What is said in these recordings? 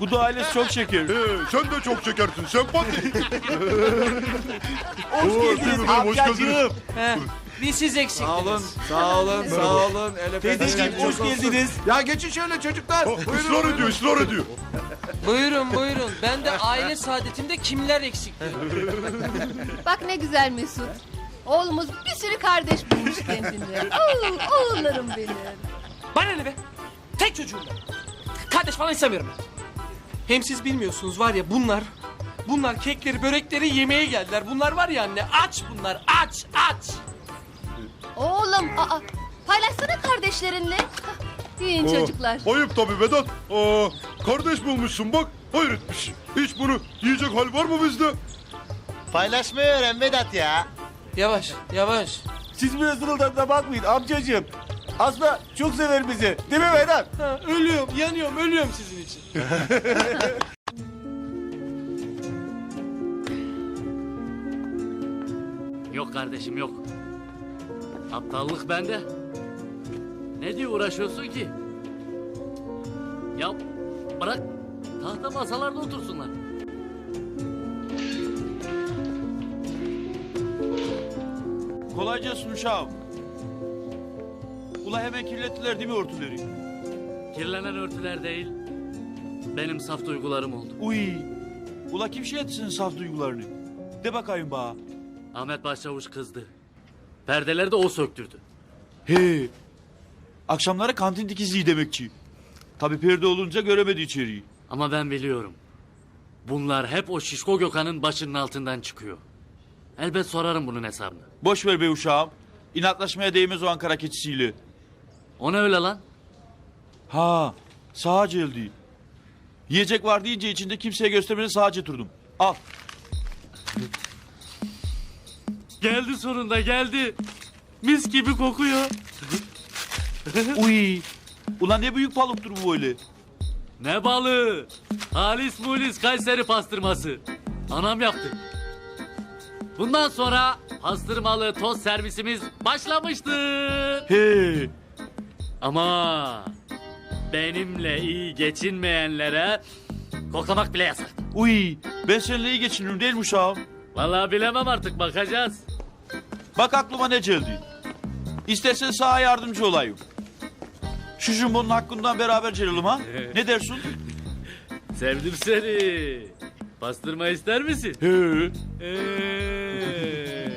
Bu da ailesi çok şeker. Ee, sen de çok şekersin sempati. Hoş geldiniz efendim, hoş geldiniz. amcacığım. He, bir siz eksiktiniz. Sağ olun, sağ olun, sağ olun. Teyzeciğim hoş geldiniz. Ya geçin şöyle çocuklar. Ha, Buyurun, ısrar buyurun. ediyor ısrar ediyor. Buyurun buyurun. Ben de aile saadetimde kimler eksikti? Bak ne güzel Mesut. Oğlumuz bir sürü kardeş bulmuş kendine. Oo, oğullarım benim. Bana ne be? Tek çocuğum ben. Kardeş falan istemiyorum ben. Hem siz bilmiyorsunuz var ya bunlar... Bunlar kekleri, börekleri yemeye geldiler. Bunlar var ya anne aç bunlar aç aç. Oğlum aa, paylaşsana kardeşlerinle. Yiyin çocuklar. Ayıp tabii Vedat. Aa, kardeş bulmuşsun bak. Hayır etmiş. Hiç bunu yiyecek hal var mı bizde? Paylaşmayı öğren Vedat ya. Yavaş yavaş. Siz biraz tadına bakmayın amcacığım. Aslında çok sever bizi. Değil mi Vedat? Ha, ölüyorum yanıyorum ölüyorum sizin için. Yok kardeşim yok. Aptallık bende. Ne diye uğraşıyorsun ki? Ya bırak tahta masalarda otursunlar. Kolay gelsin uşağım. Ula hemen kirlettiler değil mi örtüleri? Kirlenen örtüler değil. Benim saf duygularım oldu. Uy. Ula kim şey etsin saf duygularını? De bakayım bana. Ahmet Başçavuş kızdı. Perdeleri de o söktürdü. He. Akşamları kantin dikizliği demekçi. Tabii perde olunca göremedi içeriği. Ama ben biliyorum. Bunlar hep o şişko Gökhan'ın başının altından çıkıyor. Elbet sorarım bunun hesabını. Boş ver be uşağım. İnatlaşmaya değmez o Ankara keçisiyle. O ne öyle lan? Ha, sağa geldi. Yiyecek var deyince içinde kimseye göstermeden sağa oturdum. Al. Geldi sonunda geldi. Mis gibi kokuyor. Uy. Ulan ne büyük balıktır bu böyle. Ne balığı? Halis mulis Kayseri pastırması. Anam yaptı. Bundan sonra pastırmalı toz servisimiz başlamıştır. He. Ama benimle iyi geçinmeyenlere koklamak bile yasak. Uy. Ben seninle iyi geçinirim değil mi uşağım? Vallahi bilemem artık bakacağız. Bak aklıma ne geldi. İstersen sağa yardımcı olayım. Şu jumbonun hakkından beraber gelelim ha. Ne dersin? Sevdim seni. Pastırma ister misin? He. Ee,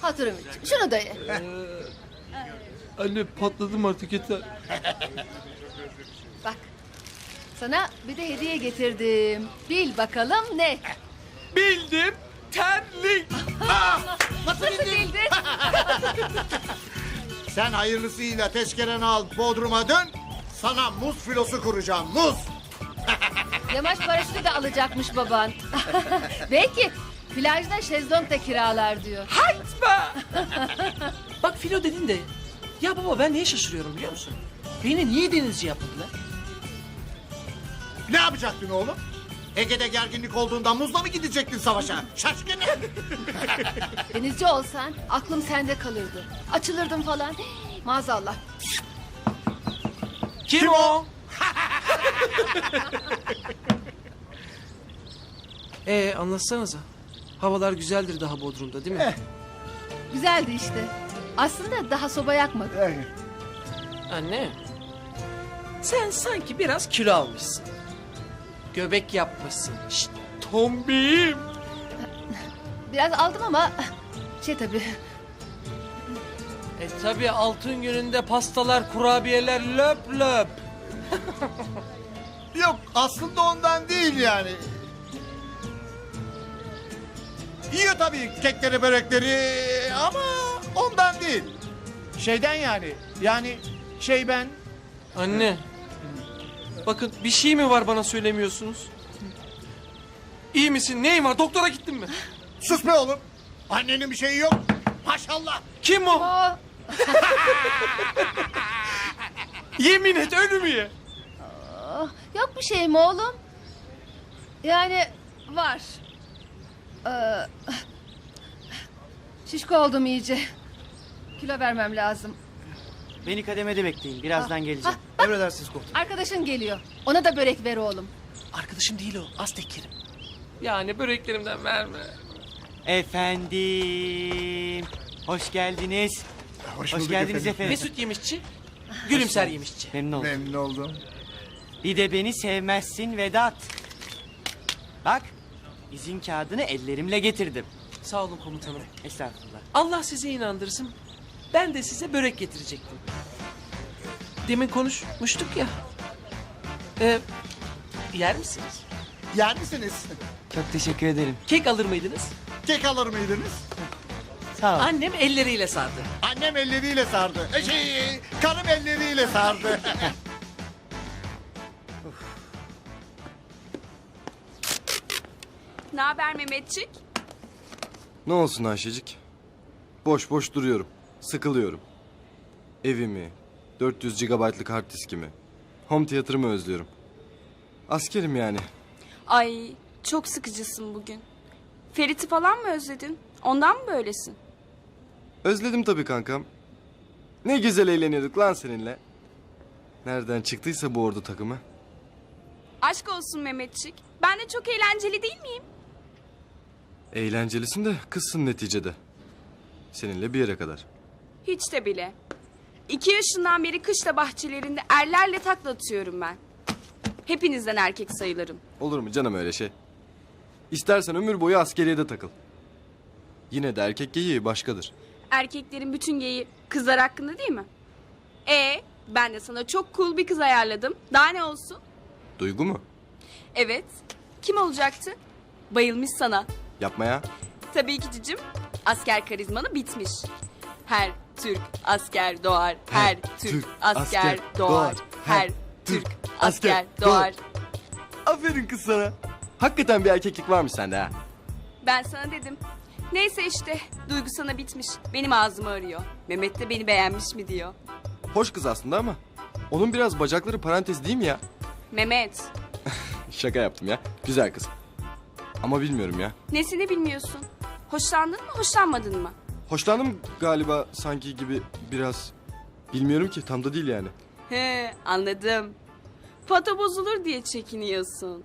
Hatırım için. Şunu da ye. Anne patladım artık yeter. Bak. Sana bir de hediye getirdim. Bil bakalım ne? Bildim. Terlik. Nasıl bildin? Sen hayırlısıyla tezkereni al Bodrum'a dön. Sana muz filosu kuracağım muz. Yamaç paraşütü de alacakmış baban. Belki plajda şezlong da kiralar diyor. Bak filo dedin de. Ya baba ben niye şaşırıyorum biliyor musun? Beni niye denizci yapmadılar? Ne yapacaktın oğlum? Ege'de gerginlik olduğunda muzla mı gidecektin savaşa? Şaşkın. Denizci olsan aklım sende kalırdı. Açılırdım falan. Maazallah. Kim o? Ee anlatsanıza. Havalar güzeldir daha Bodrum'da değil mi? Güzeldi işte. Aslında daha soba yakmadık. Anne. Sen sanki biraz kilo almışsın. Göbek yapmışsın. Şşt, tombiyim. Biraz aldım ama şey tabii. E tabi altın gününde pastalar, kurabiyeler löp löp. Yok aslında ondan değil yani. Yiyor tabii kekleri börekleri ama ondan değil. Şeyden yani. Yani şey ben. Anne. Bakın bir şey mi var bana söylemiyorsunuz? İyi misin? Neyin var? Doktora gittin mi? Sus be oğlum. Annenin bir şeyi yok. Maşallah. Kim o? Yemin et ölü mü ye? yok bir şey mi oğlum? Yani var. Ee, şişko oldum iyice. Kilo vermem lazım. Beni kademede bekleyin. Birazdan geleceğim. Hah, Emredersiniz komutanım. Arkadaşın geliyor. Ona da börek ver oğlum. Arkadaşım değil o. Aztek Kerim. Yani böreklerimden verme. Efendim. Hoş geldiniz. Hoş, geldiniz efendim. Mesut yemişçi, gülümser yemişçi. Memnun oldum. Memnun oldum. Bir de beni sevmezsin Vedat. Bak izin kağıdını ellerimle getirdim. Sağ olun komutanım. Estağfurullah. Allah sizi inandırsın. Ben de size börek getirecektim. Demin konuşmuştuk ya. Ee, yer misiniz? Yer misiniz? Çok teşekkür ederim. Kek alır mıydınız? Kek alır mıydınız? Sağ ol. Annem elleriyle sardı. Annem elleriyle sardı. E şey, karım elleriyle sardı. Ne haber Mehmetçik? Ne olsun Ayşecik? Boş boş duruyorum. Sıkılıyorum. Evimi, 400 GB'lık hard diskimi, home tiyatrımı özlüyorum. Askerim yani. Ay çok sıkıcısın bugün. Ferit'i falan mı özledin? Ondan mı böylesin? Özledim tabii kankam. Ne güzel eğleniyorduk lan seninle. Nereden çıktıysa bu ordu takımı. Aşk olsun Mehmetçik. Ben de çok eğlenceli değil miyim? Eğlencelisin de kızsın neticede. Seninle bir yere kadar. Hiç de bile. İki yaşından beri kışla bahçelerinde erlerle taklatıyorum ben. Hepinizden erkek sayılırım. Olur mu canım öyle şey? İstersen ömür boyu askeriyede takıl. Yine de erkek geyiği başkadır. Erkeklerin bütün geyi kızlar hakkında değil mi? E ben de sana çok cool bir kız ayarladım. Daha ne olsun? Duygu mu? Evet. Kim olacaktı? Bayılmış sana. Yapma ya. Tabii ki cicim. Asker karizmanı bitmiş. Her Türk asker doğar. Her Türk asker doğar. Her Türk asker doğar. Aferin kız sana. Hakikaten bir erkeklik varmış sende ha. Ben sana dedim. Neyse işte duygu sana bitmiş. Benim ağzımı arıyor. Mehmet de beni beğenmiş mi diyor. Hoş kız aslında ama. Onun biraz bacakları parantez değil mi ya? Mehmet Şaka yaptım ya. Güzel kız. Ama bilmiyorum ya. nesini bilmiyorsun? Hoşlandın mı hoşlanmadın mı? Hoşlandım galiba sanki gibi biraz. Bilmiyorum ki tam da değil yani. He anladım. Fato bozulur diye çekiniyorsun.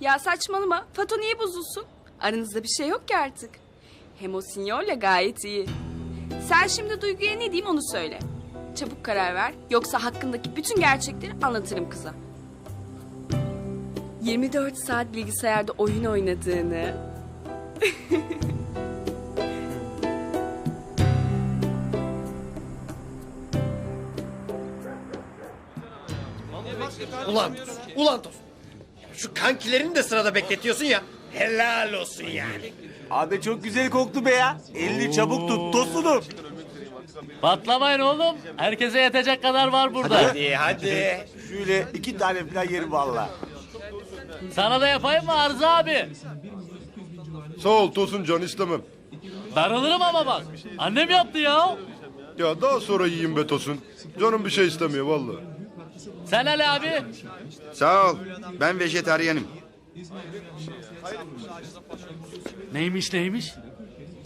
Ya saçmalama. Fato niye bozulsun? Aranızda bir şey yok ki artık. Hem o sinyorla gayet iyi. Sen şimdi Duygu'ya ne diyeyim onu söyle. Çabuk karar ver. Yoksa hakkındaki bütün gerçekleri anlatırım kıza. 24 saat bilgisayarda oyun oynadığını... Ulan, ulan Tosun. Şu kankilerini de sırada bekletiyorsun ya. Helal olsun yani. Abi çok güzel koktu be ya. Elini çabuk tut tosunum. Patlamayın oğlum. Herkese yetecek kadar var burada. Hadi hadi. Şöyle iki tane falan yerim valla. Sana da yapayım mı Arzu abi? Sağ ol Tosun can istemem. Darılırım ama bak. Annem yaptı ya. Ya daha sonra yiyeyim be Tosun. Canım bir şey istemiyor vallahi. Sen Ali abi. Sağ ol. Ben vejetaryenim. Neymiş neymiş?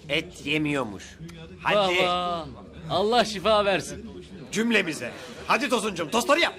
Et yemiyormuş. Hadi Baba. Allah şifa versin. cümlemize. Hadi Tosuncuğum tostları yap.